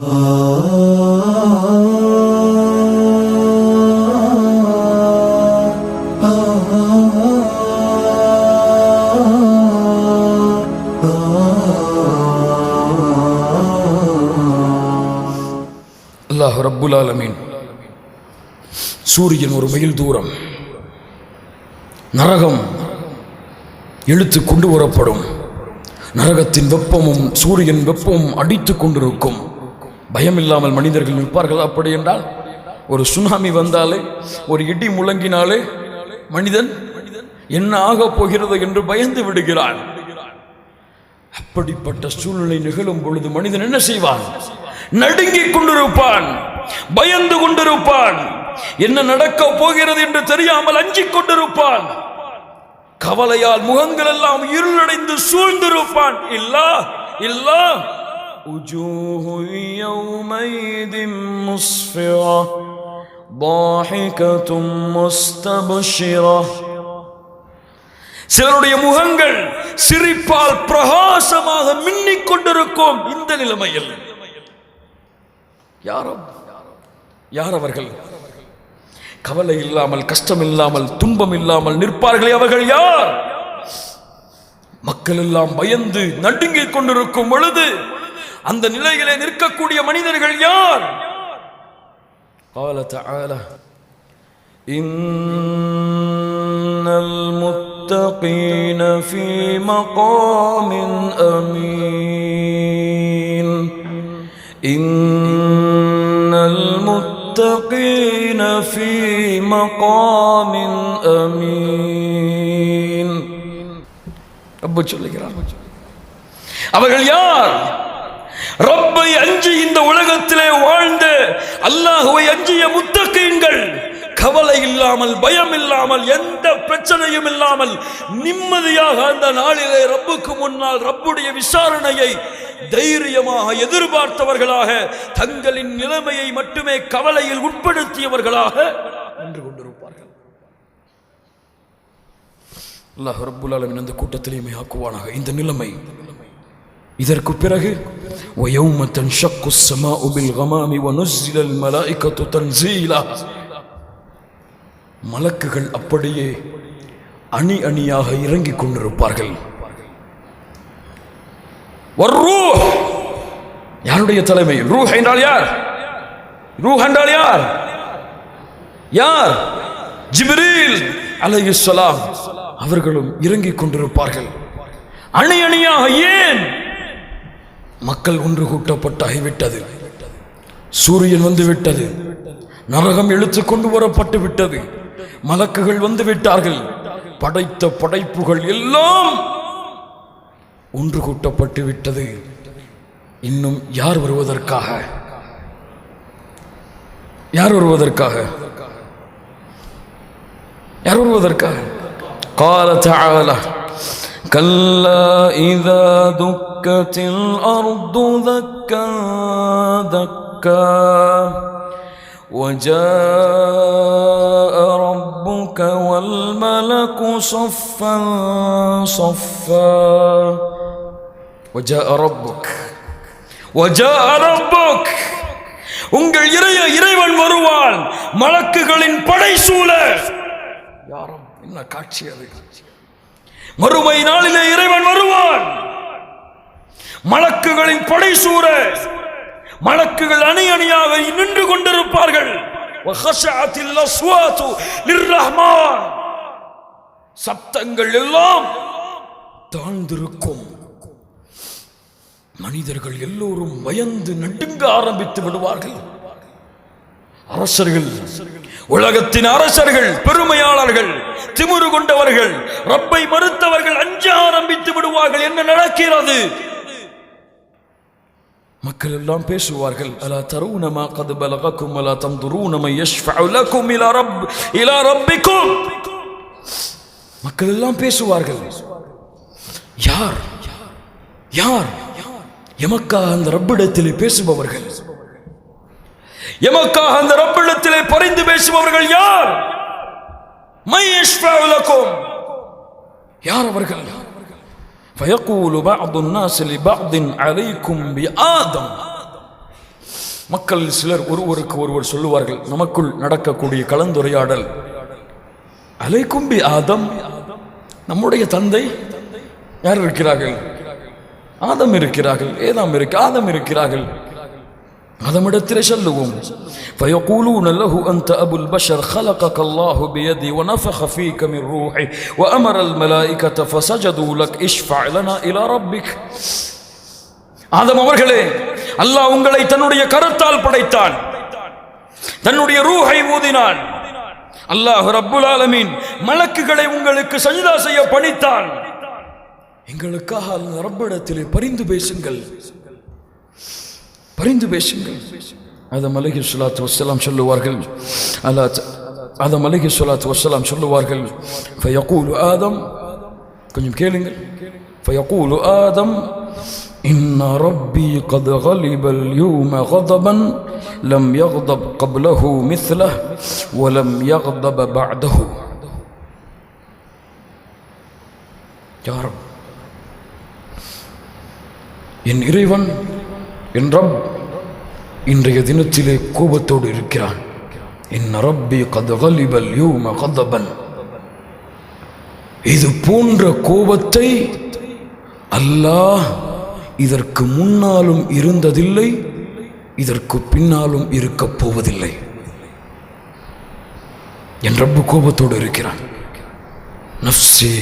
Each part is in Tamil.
அல்லாஹ் ரப்புல் ஆலமீன். சூரியன் ஒரு மைல் தூரம். நரகம் இழுத்து கொண்டு வரப்படும். நரகத்தின் வெப்பமும் சூரியன் வெப்பமும் அடித்து கொண்டிருக்கும். பயம் இல்லாமல் மனிதர்கள் நிற்பார்கள் அப்படி என்றால் ஒரு சுனாமி வந்தாலே ஒரு இடி முழங்கினாலே மனிதன் என்ன ஆகப் போகிறது என்று பயந்து விடுகிறான். அப்படிப்பட்ட சூழ்நிலை நிகழும் பொழுது மனிதன் என்ன செய்வான்? நடுங்கிக் கொண்டிருப்பான் பயந்து கொண்டிருப்பான். என்ன நடக்க போகிறது என்று தெரியாமல் அஞ்சிக் கொண்டிருப்பான். கவலையால் முகங்கள் எல்லாம் இருளடைந்து சூழ்ந்திருப்பான். இல்லா இல்லா وجوه يومئذ مسفرة ضاحكة مستبشرة சிலருடைய முகங்கள் சிரிப்பால் பிரகாசமாக மின்னிக் கொண்டிருக்கும் இந்த நிலைமையில் யாரோ யார் அவர்கள் கவலை இல்லாமல் கஷ்டம் இல்லாமல் துன்பம் இல்லாமல் நிற்பார்களே அவர்கள் யார் மக்கள் எல்லாம் பயந்து நடுங்கிக் கொண்டிருக்கும் பொழுது அந்த நிலையிலே நிற்கக்கூடிய மனிதர்கள் யார் قال تعالى إن المتقين في مقام أمين إن المتقين في مقام أمين ரப்பு சொல்லுகிறார் அவர்கள் யார் ரப்பை அஞ்சி இந்த உலகத்திலே வாழ்ந்த அல்லாஹுவை அஞ்சிய முத்தக்கீன்கள் கவலை இல்லாமல் பயம் இல்லாமல் எந்த பிரச்சனையும் இல்லாமல் நிம்மதியாக அந்த நாளிலே ரப்புக்கு முன்னால் ரப்புடைய விசாரணையை தைரியமாக எதிர்பார்த்தவர்களாக தங்களின் நிலைமையை மட்டுமே கவலையில் உட்படுத்தியவர்களாக நின்று கொண்டிருப்பார்கள். அல்லாஹ் ரப்புல் ஆலமீன் அந்த கூட்டத்திலேயுமே ஆக்குவானாக. இந்த நிலைமை இதற்கு பிறகு وَيَوْمَ تَنْشَقُّ السَّمَاءُ بِالْغَمَامِ وَنُزِّلَ الْمَلَائِكَةُ تَنْزِيلًا மலக்குகள் அப்படியே அணி அணியாக இறங்கிக் கொண்டிருப்பார்கள் வர்ரூஹ் யாருடைய தலைமை ரூஹ் என்றால் யார் ரூஹ் என்றால் யார் யார் ஜிப்ரீல் அலைஹிஸ்ஸலாம் அவர்களும் இறங்கிக் கொண்டிருப்பார்கள் அணி அணியாக ஏன் மக்கள் ஒன்று கூட்டப்பட்டாகிவிட்டது. சூரியன் வந்து விட்டது நரகம் இழுத்து கொண்டு வரப்பட்டு விட்டது. மலக்குகள் வந்து விட்டார்கள் படைத்த படைப்புகள் எல்லாம் ஒன்று கூட்டப்பட்டு விட்டது. இன்னும் யார் வருவதற்காக? யார் வருவதற்காக? யார் வருவதற்காக? கால كلا إذا دكت الأرض دكا دكا وجاء ربك والملك صفا صفا وجاء ربك وجاء ربك உங்கள் இறைய இறைவன் வருவான் மலக்குகளின் படை சூழ யாரும் என்ன காட்சி அது மறுமை நாளிலே இறைவன் வருவான். மலக்குகளின் படை சூற மலக்குகள் அணி அணியாக நின்று கொண்டிருப்பார்கள். சப்தங்கள் எல்லாம் தாழ்ந்திருக்கும். மனிதர்கள் எல்லோரும் பயந்து நடுங்க ஆரம்பித்து விடுவார்கள். அரசர்கள் உலகத்தின் அரசர்கள் பெருமையாளர்கள் திமுரு கொண்டவர்கள் ரப்பை மறுத்தவர்கள் அஞ்ச ஆரம்பித்து விடுவார்கள் என்ன நடக்கிறது? மக்கள் எல்லாம் பேசுவார்கள் அலா தருணமா கது பலகக்கும் அலா தம்துரூனமை யஷ்ஃபஉ யஷ்ஃபலக்கும் இலா ரப் இலா ரப்பிக்கும். மக்கள் எல்லாம் பேசுவார்கள் யார் யார் எமக்கா அந்த ரப்பிடத்திலே பேசுபவர்கள்? எமக்காக அந்த ரப்பிடத்திலே பரிந்து பேசுபவர்கள் யார்? யார் அவர்கள்? மக்கள் சிலர் ஒருவருக்கு ஒருவர் சொல்லுவார்கள் நமக்குள் நடக்கக்கூடிய கலந்துரையாடல். அலைக்கும்பி ஆதம். நம்முடைய தந்தை யார் இருக்கிறார்கள்? ஆதம் இருக்கிறார்கள் ஏதாம் இருக்கு ஆதம் இருக்கிறார்கள். ஆதமிடத்திலே சொல்லுவோம் فيقولون له أنت أبو البشر خلقك الله بيدي ونفخ فيك من روحي وأمر الملائكة فسجدوا لك اشفع لنا إلى ربك ஆதம் அவர்களே அல்லாஹ் உங்களை தன்னுடைய கரத்தால் படைத்தான் தன்னுடைய ரூஹை ஊதினான் அல்லாஹ் ரப்புல் ஆலமீன் மலக்குகளை உங்களுக்கு சஜிதா செய்ய பணித்தான் எங்களுக்காக அந்த ரப்பிடத்திலே பரிந்து பேசுங்கள் பரிந்து பேசுங்கள் ஆதம் அலைஹி ஸலாத்து வஸ்ஸலாம் சொல்லுவார்கள் அல்லா ஆதம் அலைஹி ஸலாத்து வஸ்ஸலாம் சொல்லுவார்கள் ஃபயகூலு ஆதம் கொஞ்சம் கேளுங்கள் ஃபயகூலு ஆதம் إن ربي قد غلب اليوم غضبا لم يغضب قبله مثله ولم يغضب بعده يا رب என் இறைவன் என் ரப் இன்றைய தினத்திலே கோபத்தோடு இருக்கிறான். என் ரப்பி கதகலிபல் யூம கதபன். இது போன்ற கோபத்தை அல்லாஹ் இதற்கு முன்னாலும் இருந்ததில்லை இதற்கு பின்னாலும் இருக்கப் போவதில்லை. என் ரப்பு கோபத்தோடு இருக்கிறான். நஃப்ஸே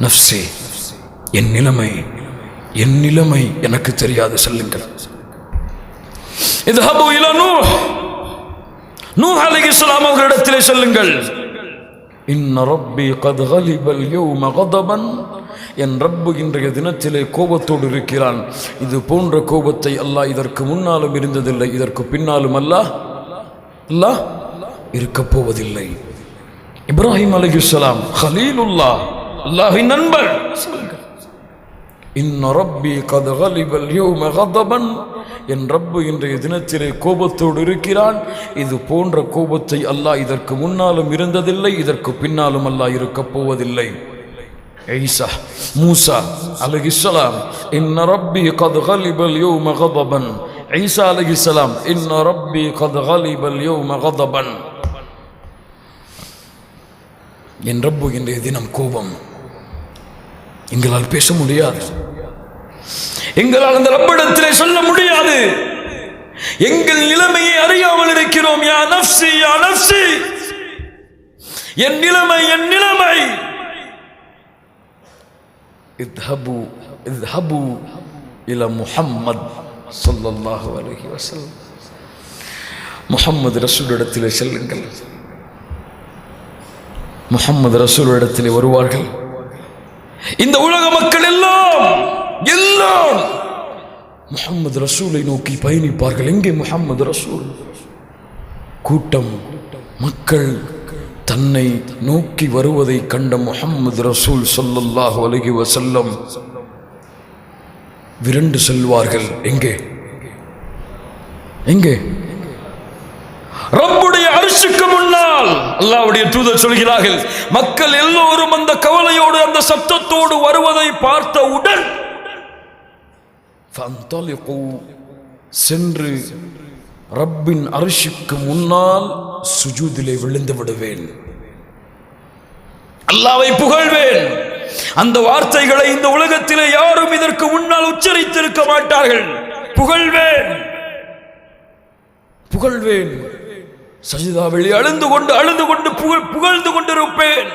நஃப்ஸே என் நிலைமை என் நிலைமை எனக்கு தெரியாது செல்லுங்கள். இது இல நூ நூஹ் அலைஹிஸ்ஸலாம் அவர்களிடத்திலே செல்லுங்கள். இன்ன ரப்பி கத் கலிபல் யௌம கதபன் என் ரப்பு இன்றைய தினத்திலே கோபத்தோடு இருக்கிறான். இது போன்ற கோபத்தை அல்லாஹ் இதற்கு முன்னாலும் இருந்ததில்லை. இதற்கு பின்னாலும் அல்லாஹ் அல்லாஹ் இருக்கப் போவதில்லை. இப்ராஹிம் அலைஹிஸ்ஸலாம் ஹலீலுல்லா அல்லாஹின் நண்பர். இன்ன ரப்பி கத் கலிபல் யௌம கதபன். என் ரப்பு இன்றைய தினத்திலே கோபத்தோடு இருக்கிறான் இது போன்ற கோபத்தை அல்லாஹ் இதற்கு முன்னாலும் இருந்ததில்லை இதற்கு பின்னாலும் அல்லாஹ் இருக்கப் போவதில்லை عيسى موسى عليه السلام إن ربي قد غلب اليوم غضبا عيسى عليه السلام إن ربي قد غلب اليوم غضبا என் ரப்பு இன்றைய தினம் கோபம் எங்களால் பேச முடியாது எங்களால் அந்த ரப்பிடத்திலே சொல்ல முடியாது. எங்கள் நிலைமையை அறியாமல் இருக்கிறோம். யா நப்சி யா நப்சி என் நிலைமை என் நிலைமை. இத்ஹபு இத்ஹபு இல முஹம்மத் சொல்லல்லாஹு அலஹி வசல்லம் முகம்மது ரசூலிடத்திலே செல்லுங்கள். முகம்மது ரசூலிடத்திலே வருவார்கள். இந்த உலக மக்கள் எல்லாம் எல்லாம் முகமது ரசூலை நோக்கி பயணிப்பார்கள். எங்கே முகமது ரசூல்? கூட்டம் மக்கள் தன்னை நோக்கி வருவதை கண்ட முகம்மது ரசூல் சொல்லல்லாஹ் அலகி வசல்லம் விரண்டு செல்வார்கள். எங்கே? எங்கே? ரப்புடைய அரிசுக்கு முன்னால் அல்லாவுடைய தூதர் சொல்கிறார்கள் மக்கள் எல்லோரும் அந்த கவலையோடு அந்த சப்தத்தோடு வருவதை பார்த்தவுடன் சென்று ரப்பின் அரிசிக்கு முன்னால் சுஜூதிலே விழுந்து விடுவேன். அல்லாவை புகழ்வேன். அந்த வார்த்தைகளை இந்த உலகத்திலே யாரும் இதற்கு முன்னால் உச்சரித்திருக்க மாட்டார்கள். புகழ்வேன். புகழ்வேன். சஜிதாவில் அழுந்து கொண்டு அழுந்து கொண்டு புகழ் புகழ்ந்து கொண்டிருப்பேன்.